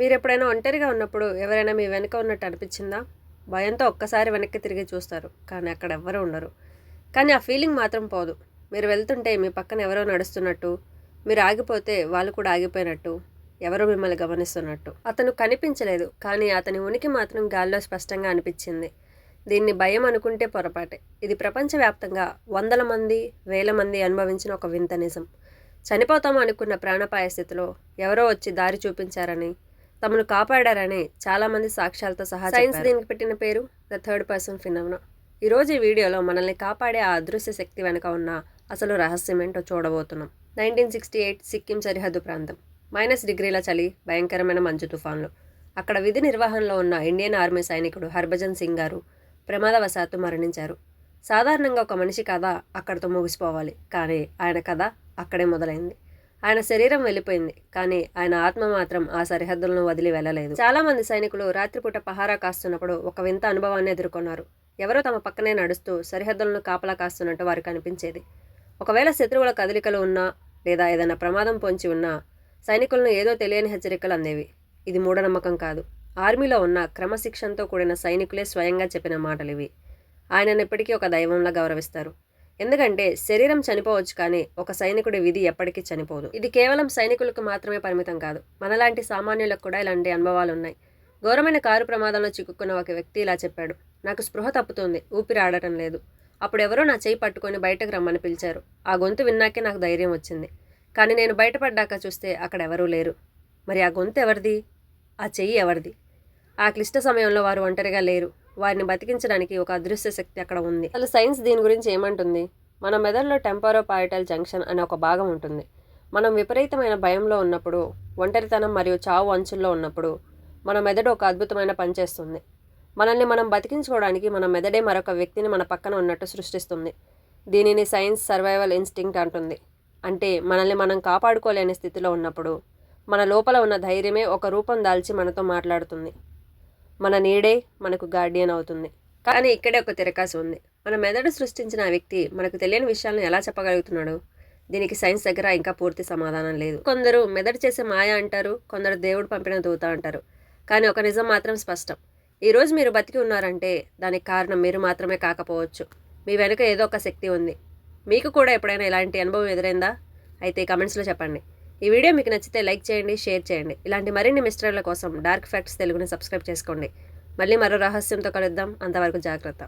మీరు ఎప్పుడైనా ఒంటరిగా ఉన్నప్పుడు ఎవరైనా మీ వెనుక ఉన్నట్టు అనిపించిందా? భయంతో ఒక్కసారి వెనక్కి తిరిగి చూస్తారు కానీ అక్కడ ఎవ్వరూ ఉండరు. కానీ ఆ ఫీలింగ్ మాత్రం పోదు. మీరు వెళ్తుంటే మీ పక్కన ఎవరో నడుస్తున్నట్టు మీరు ఆగిపోతే వాళ్ళు కూడా ఆగిపోయినట్టు ఎవరో మిమ్మల్ని గమనిస్తున్నట్టు. అతను కనిపించలేదు కానీ అతని ఉనికి మాత్రం గాల్లో స్పష్టంగా అనిపించింది. దీన్ని భయం అనుకుంటే పొరపాటే. ఇది ప్రపంచవ్యాప్తంగా వందల మంది వేల మంది అనుభవించిన ఒక వింత నిజం. చనిపోతాం అనుకున్న ప్రాణపాయ స్థితిలో ఎవరో వచ్చి దారి చూపించారని తమను కాపాడారని చాలామంది సాక్ష్యాలతో సహా సైన్స్ దీనికి పెట్టిన పేరు ద థర్డ్ పర్సన్ ఫినోమినా ఈరోజు ఈ వీడియోలో మనల్ని కాపాడే ఆ అదృశ్య శక్తి వెనుక ఉన్న అసలు రహస్యం ఏంటో చూడబోతున్నాం. నైన్టీన్ సిక్స్టీ ఎయిట్ సిక్కిం సరిహద్దు ప్రాంతం. మైనస్ డిగ్రీల చలి భయంకరమైన మంచు తుఫాన్లు. అక్కడ విధి నిర్వహణలో ఉన్న ఇండియన్ ఆర్మీ సైనికుడు హర్భజన్ సింగ్ గారు ప్రమాదవశాత్తు మరణించారు. సాధారణంగా ఒక మనిషి కథ అక్కడితో ముగిసిపోవాలి. కానీ ఆయన కథ అక్కడే మొదలైంది. ఆయన శరీరం వెళ్ళిపోయింది కానీ ఆయన ఆత్మ మాత్రం ఆ సరిహద్దులను వదిలి వెళ్ళలేదు. చాలా మంది సైనికులు రాత్రిపూట పహారా కాస్తున్నప్పుడు ఒక వింత అనుభవాన్ని ఎదుర్కొన్నారు. ఎవరో తమ పక్కనే నడుస్తూ సరిహద్దులను కాపలా కాస్తున్నట్టు వారికి అనిపించేది. ఒకవేళ శత్రువుల కదలికలు ఉన్నా లేదా ఏదైనా ప్రమాదం పొంచి ఉన్నా సైనికులను ఏదో తెలియని హెచ్చరికలు అందేవి. ఇది మూఢనమ్మకం కాదు. ఆర్మీలో ఉన్న క్రమశిక్షణతో కూడిన సైనికులే స్వయంగా చెప్పిన మాటలు ఇవి ఆయనను ఇప్పటికీ ఒక దైవంలా గౌరవిస్తారు. ఎందుకంటే శరీరం చనిపోవచ్చు కానీ ఒక సైనికుడి విధి ఎప్పటికీ చనిపోదు. ఇది కేవలం సైనికులకు మాత్రమే పరిమితం కాదు. మనలాంటి సామాన్యులకు కూడా ఇలాంటి అనుభవాలు ఉన్నాయి. ఘోరమైన కారు ప్రమాదంలో చిక్కుకున్న ఒక వ్యక్తి ఇలా చెప్పాడు. నాకు స్పృహ తప్పుతుంది. ఊపిరి ఆడటం లేదు. అప్పుడు ఎవరో నా చేయి పట్టుకొని బయటకు రమ్మని పిలిచారు. ఆ గొంతు విన్నాకే నాకు ధైర్యం వచ్చింది. కానీ నేను బయటపడ్డాక చూస్తే అక్కడ ఎవరూ లేరు. మరి ఆ గొంతు ఎవరిది? ఆ చెయ్యి ఎవరిది? ఆ క్లిష్ట సమయంలో వారు ఒంటరిగా లేరు. వారిని బతికించడానికి ఒక అదృశ్య శక్తి అక్కడ ఉంది. అసలు సైన్స్ దీని గురించి ఏమంటుంది? మన మెదడులో టెంపరోపాయిటల్ జంక్షన్ అనే ఒక భాగం ఉంటుంది. మనం విపరీతమైన భయంలో ఉన్నప్పుడు ఒంటరితనం మరియు చావు అంచుల్లో ఉన్నప్పుడు మన మెదడు ఒక అద్భుతమైన పని చేస్తుంది. మనల్ని మనం బతికించుకోవడానికి మన మెదడే మరొక వ్యక్తిని మన పక్కన ఉన్నట్టు సృష్టిస్తుంది. దీనిని సైన్స్ సర్వైవల్ ఇన్స్టింక్ట్ అంటుంది. అంటే మనల్ని మనం కాపాడుకోలేని స్థితిలో ఉన్నప్పుడు మన లోపల ఉన్న ధైర్యమే ఒక రూపం దాల్చి మనతో మాట్లాడుతుంది. మన నీడే మనకు గార్డియన్ అవుతుంది. కానీ ఇక్కడే ఒక తిరకాసు ఉంది. మన మెదడు సృష్టించిన ఆ వ్యక్తి మనకు తెలియని విషయాలను ఎలా చెప్పగలుగుతున్నాడు? దీనికి సైన్స్ దగ్గర ఇంకా పూర్తి సమాధానం లేదు. కొందరు మెదడు చేసే మాయ అంటారు కొందరు దేవుడు పంపిన దూత అంటారు. కానీ ఒక నిజం మాత్రం స్పష్టం. ఈరోజు మీరు బతికి ఉన్నారంటే దానికి కారణం మీరు మాత్రమే కాకపోవచ్చు. మీ వెనుక ఏదో ఒక శక్తి ఉంది. మీకు కూడా ఎప్పుడైనా ఇలాంటి అనుభవం ఎదురైందా? అయితే కమెంట్స్లో చెప్పండి. ఈ వీడియో మీకు నచ్చితే లైక్ చేయండి షేర్ చేయండి. ఇలాంటి మరిన్ని మిస్టరీల కోసం డార్క్ ఫ్యాక్ట్స్ తెలుగుని సబ్స్క్రైబ్ చేసుకోండి. మళ్ళీ మరో రహస్యంతో కలుద్దాం. అంతవరకు జాగ్రత్త.